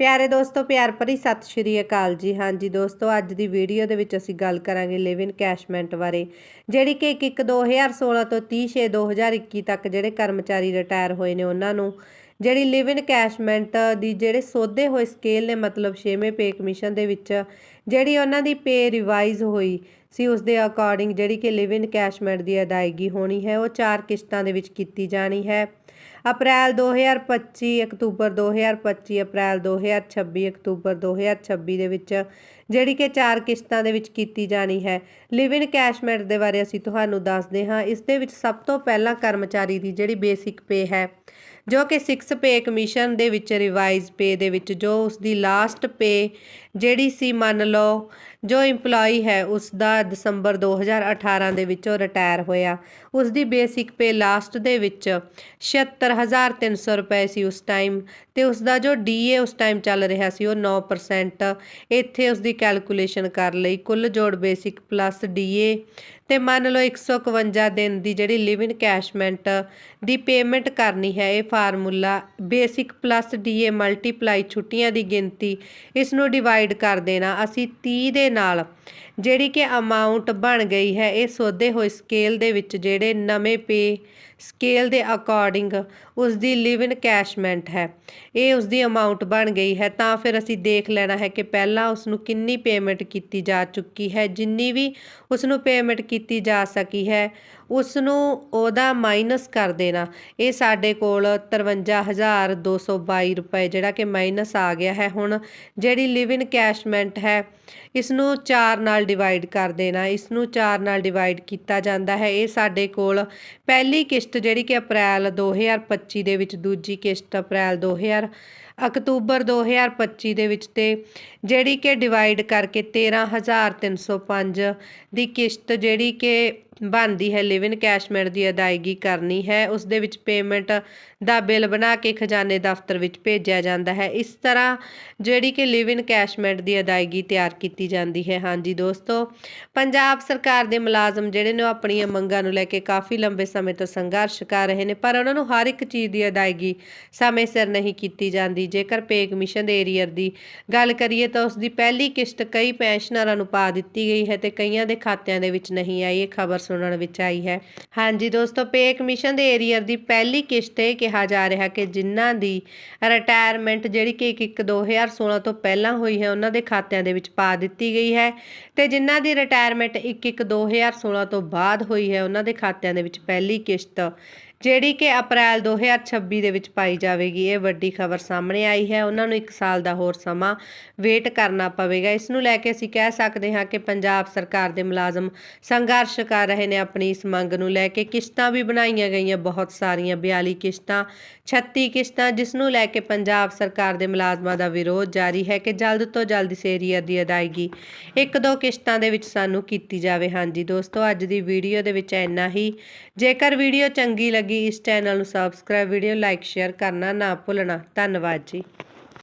ਪਿਆਰੇ ਦੋਸਤੋ, ਪਿਆਰ ਭਰੀ ਸਤਿ ਸ਼੍ਰੀ ਅਕਾਲ ਜੀ। ਹਾਂਜੀ ਦੋਸਤੋ, ਅੱਜ ਦੀ ਵੀਡੀਓ ਦੇ ਵਿੱਚ ਅਸੀਂ ਗੱਲ ਕਰਾਂਗੇ ਲਿਵ ਇਨ ਕੈਸ਼ਮੈਂਟ ਬਾਰੇ, ਜਿਹੜੀ ਕਿ 1 2016 ਤੋਂ 30 6 2021 ਤੱਕ ਜਿਹੜੇ ਕਰਮਚਾਰੀ ਰਿਟਾਇਰ ਹੋਏ ਨੇ ਉਹਨਾਂ ਨੂੰ, ਜਿਹੜੀ ਲਿਵ ਇਨ ਕੈਸ਼ਮੈਂਟ ਦੀ ਜਿਹੜੇ ਸੋਧੇ ਹੋਏ ਸਕੇਲ ਨੇ ਮਤਲਬ 6ਵੇਂ ਪੇ ਕਮਿਸ਼ਨ ਦੇ ਵਿੱਚ, ਜਿਹੜੀ ਉਹਨਾਂ ਦੀ ਪੇ ਰਿਵਾਈਜ਼ ਹੋਈ ਸੀ ਉਸ ਦੇ ਅਕੋਰਡਿੰਗ ਜਿਹੜੀ ਕਿ ਲਿਵ ਇਨ ਕੈਸ਼ਮੈਂਟ ਦੀ ਅਦਾਇਗੀ ਹੋਣੀ ਹੈ, ਉਹ ਚਾਰ ਕਿਸ਼ਤਾਂ ਦੇ ਵਿੱਚ ਕੀਤੀ ਜਾਣੀ ਹੈ। ਅਪ੍ਰੈਲ 2025 ਅਕਤੂਬਰ 2025 ਅਪ੍ਰੈਲ 2026 ਅਕਤੂਬਰ 2026 ਦੇ ਵਿੱਚ ਜਿਹੜੀ ਕਿ ਚਾਰ ਕਿਸ਼ਤਾਂ ਦੇ ਵਿੱਚ ਕੀਤੀ ਜਾਣੀ ਹੈ। ਲਿਵ ਇਨ ਕੈਸ਼ਮੈਂਟ ਦੇ ਬਾਰੇ ਅਸੀਂ ਤੁਹਾਨੂੰ ਦੱਸਦੇ ਹਾਂ। ਇਸ ਦੇ ਵਿੱਚ ਸਭ ਤੋਂ ਪਹਿਲਾਂ ਕਰਮਚਾਰੀ ਦੀ ਜਿਹੜੀ ਬੇਸਿਕ ਪੇ ਹੈ, ਜੋ ਕਿ 6 ਪੇ ਕਮਿਸ਼ਨ ਦੇ ਵਿੱਚ ਰਿਵਾਈਜ਼ ਪੇ ਦੇ ਵਿੱਚ, ਜੋ ਉਸ ਦੀ ਲਾਸਟ ਪੇ ਜਿਹੜੀ ਸੀ, ਮੰਨ ਲਓ, ਜੋ EMPLOYE ਹੈ ਉਸ ਦਾ ਦਸੰਬਰ 2018 ਦੇ ਵਿੱਚ ਉਹ ਰਿਟਾਇਰ ਹੋਇਆ। ਉਸ ਦੀ ਬੇਸਿਕ ਪੇ ਲਾਸਟ ਦੇ ਵਿੱਚ 76300 ਰੁਪਏ ਸੀ ਉਸ ਟਾਈਮ ਤੇ ਉਸ ਦਾ ਜੋ ਡੀਏ ਉਸ ਟਾਈਮ ਚੱਲ ਰਿਹਾ ਸੀ ਉਹ 9% ਇੱਥੇ ਉਸ ਦੀ ਕੈਲਕੂਲੇਸ਼ਨ ਕਰ ਲਈ। ਕੁੱਲ ਜੋੜ ਬੇਸਿਕ ਪਲੱਸ ਡੀਏ ਤੇ ਮੰਨ ਲਓ 151 ਦਿਨ ਦੀ ਜਿਹੜੀ ਲਿਵ ਇਨ ਕੈਸ਼ਮੈਂਟ ਦੀ ਪੇਮੈਂਟ ਕਰਨੀ ਹੈ ਇਹ formula basic plus DA multiply ਛੁੱਟੀਆਂ ਦੀ ਗਿਣਤੀ ਇਸ ਨੂੰ ਡਿਵਾਈਡ ਕਰ ਦੇਣਾ। ਅਸੀਂ 30 ਦੇ ਨਾਲ ਜਿਹੜੀ ਕਿ ਅਮਾਉਂਟ ਬਣ ਗਈ ਹੈ, ਇਹ ਸੋਧੇ ਹੋਏ ਸਕੇਲ ਦੇ ਵਿੱਚ ਜਿਹੜੇ ਨਵੇਂ ਪੇ ਸਕੇਲ ਦੇ ਅਕੋਰਡਿੰਗ ਉਸ ਦੀ ਲਿਵ ਇਨ ਕੈਸ਼ਮੈਂਟ ਹੈ। ਇਹ ਉਸ ਦੀ ਅਮਾਉਂਟ ਬਣ ਗਈ ਹੈ, ਤਾਂ ਫਿਰ ਅਸੀਂ ਦੇਖ ਲੈਣਾ ਹੈ ਕਿ ਪਹਿਲਾਂ ਉਸ ਨੂੰ ਕਿੰਨੀ ਪੇਮੈਂਟ ਕੀਤੀ ਜਾ ਚੁੱਕੀ ਹੈ, ਜਿੰਨੀ ਵੀ ਉਸ ਨੂੰ ਪੇਮੈਂਟ ਕੀਤੀ ਜਾ ਸਕੀ ਹੈ ਉਸ ਨੂੰ ਉਹਦਾ ਮਾਈਨਸ ਕਰ ਦੇਣਾ। ਇਹ ਸਾਡੇ ਕੋਲ 53222 ਰੁਪਏ ਜਿਹੜਾ ਕਿ ਮਾਈਨਸ ਆ ਗਿਆ ਹੈ ਹੁਣ, ਜਿਹੜੀ ਲਿਵ ਇਨ ਕੈਸ਼ਮੈਂਟ ਹੈ ਇਸ ਨੂੰ 4 ਨਾਲ ਡਿਵਾਈਡ ਕਰ ਦੇਣਾ। ਇਸ ਨੂੰ 4 ਨਾਲ ਡਿਵਾਈਡ ਕੀਤਾ ਜਾਂਦਾ ਹੈ। ਇਹ ਸਾਡੇ ਕੋਲ ਪਹਿਲੀ ਕਿਸ਼ਤ ਜਿਹੜੀ ਕਿ ਅਪ੍ਰੈਲ 2025 ਦੇ ਵਿੱਚ, ਦੂਜੀ ਕਿਸ਼ਤ ਅਪ੍ਰੈਲ 2000 ਅਕਤੂਬਰ 2025 ਦੇ ਵਿੱਚ ਤੇ ਜਿਹੜੀ ਕਿ ਡਿਵਾਈਡ ਕਰਕੇ 13305 ਦੀ ਕਿਸ਼ਤ ਜਿਹੜੀ ਕਿ ਬਣਦੀ ਹੈ। ਲਿਵ ਇਨ ਕੈਸ਼ਮੈਂਟ ਦੀ ਅਦਾਇਗੀ ਕਰਨੀ ਹੈ। ਉਸ ਦੇ ਵਿੱਚ ਪੇਮੈਂਟ ਦਾ ਬਿੱਲ ਬਣਾ ਕੇ ਖਜ਼ਾਨੇ ਦਫ਼ਤਰ ਵਿੱਚ ਭੇਜਿਆ ਜਾਂਦਾ ਹੈ। ਇਸ ਤਰ੍ਹਾਂ ਜਿਹੜੀ ਕਿ ਲਿਵ ਇਨ ਕੈਸ਼ਮੈਂਟ ਦੀ ਅਦਾਇਗੀ ਤਿਆਰ ਕੀਤੀ ਜਾਂਦੀ ਹੈ। ਹਾਂਜੀ ਦੋਸਤੋ, ਪੰਜਾਬ ਸਰਕਾਰ ਦੇ ਮੁਲਾਜ਼ਮ ਜਿਹੜੇ ਨੇ ਉਹ ਆਪਣੀਆਂ ਮੰਗਾਂ ਨੂੰ ਲੈ ਕੇ ਕਾਫੀ ਲੰਬੇ ਸਮੇਂ ਤੋਂ ਸੰਘਰਸ਼ ਕਰ ਰਹੇ ਨੇ, ਪਰ ਉਹਨਾਂ ਨੂੰ ਹਰ ਇੱਕ ਚੀਜ਼ ਦੀ ਅਦਾਇਗੀ ਸਮੇਂ ਸਿਰ ਨਹੀਂ ਕੀਤੀ ਜਾਂਦੀ। ਜੇਕਰ ਪੇ ਕਮਿਸ਼ਨ ਦੇ ਏਰੀਅਰ ਦੀ ਗੱਲ ਕਰੀਏ ਤਾਂ ਉਸ ਦੀ ਪਹਿਲੀ ਕਿਸ਼ਤ ਕਈ ਪੈਨਸ਼ਨਰਾਂ ਨੂੰ ਪਾ ਦਿੱਤੀ ਗਈ ਹੈ ਤੇ ਕਈਆਂ ਦੇ ਖਾਤਿਆਂ ਦੇ ਵਿੱਚ ਨਹੀਂ ਆਈ। ਇਹ ਖਬਰ ਸੁਣਨ ਵਿੱਚ ਆਈ ਹੈ। ਹਾਂਜੀ ਦੋਸਤੋ, ਪੇ ਕਮਿਸ਼ਨ ਦੇ ਏਰੀਅਰ ਦੀ ਪਹਿਲੀ ਕਿਸ਼ਤ ਇਹ ਕਿਹਾ ਜਾ ਰਿਹਾ ਕਿ ਜਿਨ੍ਹਾਂ ਦੀ ਰਿਟਾਇਰਮੈਂਟ ਜਿਹੜੀ ਕਿ 1 2016 ਤੋਂ ਪਹਿਲਾਂ ਹੋਈ ਹੈ, ਉਹਨਾਂ ਦੇ ਖਾਤਿਆਂ ਦੇ ਵਿੱਚ ਪਾ ਦਿੱਤੀ ਗਈ ਹੈ ਤੇ ਜਿਨ੍ਹਾਂ ਦੀ ਰਿਟਾਇਰਮੈਂਟ 1 1 2016 ਤੋਂ ਬਾਅਦ ਹੋਈ ਹੈ, ਉਹਨਾਂ ਦੇ ਖਾਤਿਆਂ ਦੇ ਵਿੱਚ ਪਹਿਲੀ ਕਿਸ਼ਤ ਜਿਹੜੀ ਕਿ ਅਪ੍ਰੈਲ 2026 ਦੇ ਵਿੱਚ ਪਾਈ ਜਾਵੇਗੀ। ਇਹ ਵੱਡੀ ਖਬਰ ਸਾਹਮਣੇ ਆਈ ਹੈ। ਉਹਨਾਂ ਨੂੰ 1 ਸਾਲ ਦਾ ਹੋਰ ਸਮਾਂ ਵੇਟ ਕਰਨਾ ਪਵੇਗਾ। ਇਸ ਨੂੰ ਲੈ ਕੇ ਅਸੀਂ ਕਹਿ ਸਕਦੇ ਹਾਂ ਕਿ ਪੰਜਾਬ ਸਰਕਾਰ ਦੇ ਮੁਲਾਜ਼ਮ ਸੰਘਰਸ਼ ਕਰ ਰਹੇ ਨੇ ਆਪਣੀ ਇਸ ਮੰਗ ਨੂੰ ਲੈ ਕੇ। ਕਿਸ਼ਤਾਂ ਵੀ ਬਣਾਈਆਂ ਗਈਆਂ, ਬਹੁਤ ਸਾਰੀਆਂ 42 ਕਿਸ਼ਤਾਂ 36 ਕਿਸ਼ਤਾਂ, ਜਿਸ ਨੂੰ ਲੈ ਕੇ ਪੰਜਾਬ ਸਰਕਾਰ ਦੇ ਮੁਲਾਜ਼ਮਾਂ ਦਾ ਵਿਰੋਧ ਜਾਰੀ ਹੈ ਕਿ ਜਲਦ ਤੋਂ ਜਲਦ ਇਸ ਦੀ ਅਦਾਇਗੀ ਇੱਕ ਦੋ ਕਿਸ਼ਤਾਂ ਦੇ ਵਿੱਚ ਸਾਨੂੰ ਕੀਤੀ ਜਾਵੇ। ਹਾਂਜੀ ਦੋਸਤੋ, ਅੱਜ ਦੀ ਵੀਡੀਓ ਦੇ ਵਿੱਚ ਇੰਨਾ ਹੀ। ਜੇਕਰ ਵੀਡੀਓ ਚੰਗੀ ਲੱਗੀ ਲੱਗੀ ਇਸ ਚੈਨਲ ਨੂੰ ਸਬਸਕ੍ਰਾਈਬ ਵੀਡੀਓ ਲਾਈਕ ਸ਼ੇਅਰ ਕਰਨਾ ਨਾ ਭੁੱਲਣਾ। ਧੰਨਵਾਦ ਜੀ।